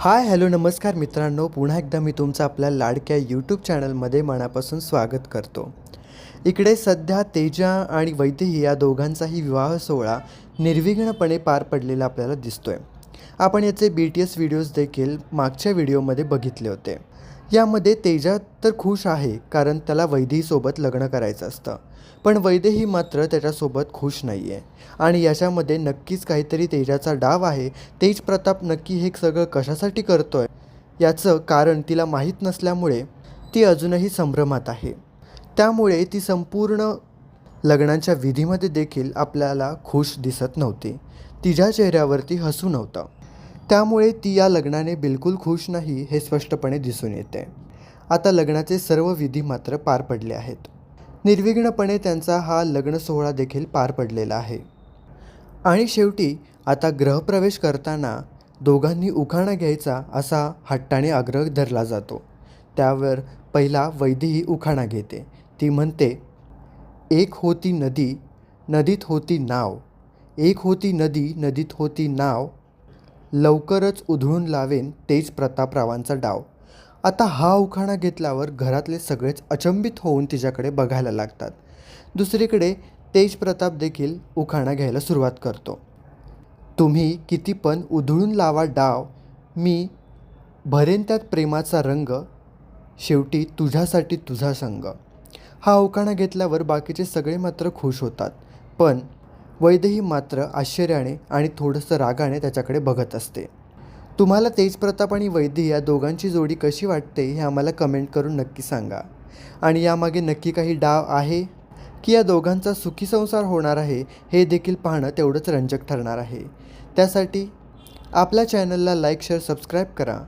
Hi hello नमस्कार मित्रांनो. पुन्हा एकदा मी तुमचं आपल्या लाडक्या यूट्यूब चॅनलमध्ये मनापासून स्वागत करतो. इकडे सध्या तेजा आणि वैदेही या दोघांचाही विवाह सोहळा निर्विघ्नपणे पार पडलेला आपल्याला दिसतोय. आपण याचे बी टी एस व्हिडिओज देखील मागच्या व्हिडिओमध्ये बघितले होते. यामध्ये तेजा तर खुश आहे कारण त्याला वैदेहीसोबत लग्न करायचं असतं. पण वैदेही मात्र त्याच्यासोबत खुश नाही आहे आणि याच्यामध्ये नक्कीच काहीतरी तेजाचा डाव आहे. तेज प्रताप नक्की हे सगळं कशासाठी करतोय? याचं कारण तिला माहीत नसल्यामुळे ती अजूनही संभ्रमात आहे. त्यामुळे ती संपूर्ण लग्नाच्या विधीमध्ये देखील आपल्याला खुश दिसत नव्हती. तिच्या चेहऱ्यावरती हसू नव्हतं. त्यामुळे ती या लग्नाने बिलकुल खुश नाही हे स्पष्टपणे दिसून येते. आता लग्नाचे सर्व विधी मात्र पार पडले आहेत. निर्विघ्नपणे त्यांचा हा लग्न सोहळा देखील पार पडलेला आहे. आणि शेवटी आता ग्रहप्रवेश करताना दोघांनी उखाणा घ्यायचा असा हट्टाने आग्रह धरला जातो. त्यावर पहिला वैदेही उखाणा घेते. ती म्हणते एक होती नदी नदीत होती नाव. एक होती नदी नदीत होती नाव लवकरच उधळून लावेन तेज प्रतापरावांचा डाव. आता हा उखाणा घेतल्यावर घरातले सगळेच अचंबित होऊन तिच्याकडे बघायला लागतात. दुसरीकडे तेज प्रताप देखील उखाणा घ्यायला सुरुवात करतो. तुम्ही किती पण उधळून लावा डाव मी भरेन त्यात प्रेमाचा रंग शेवटी तुझ्यासाठी तुझा संग. हा उखाणा घेतल्यावर बाकीचे सगळे मात्र खुश होतात. पण वैदेही मात्र आश्चर्याने आणि थोडंसं रागाने त्याच्याकडे बघत असते. तुम्हाला तेजप्रताप आणि वैदेही या दोघांची जोडी कशी वाटते हे आम्हाला कमेंट करून नक्की सांगा. आणि यामागे नक्की काही डाव आहे? की या दोघांचा सुखी संसार होणार आहे हे देखील पाहणं तेवढंच रंजक ठरणार आहे. त्यासाठी आपल्या चॅनलला लाईक शेअर सबस्क्राईब करा.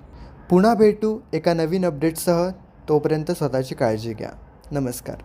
पुन्हा भेटू एका नवीन अपडेटसह तोपर्यंत स्वतःची काळजी घ्या. नमस्कार.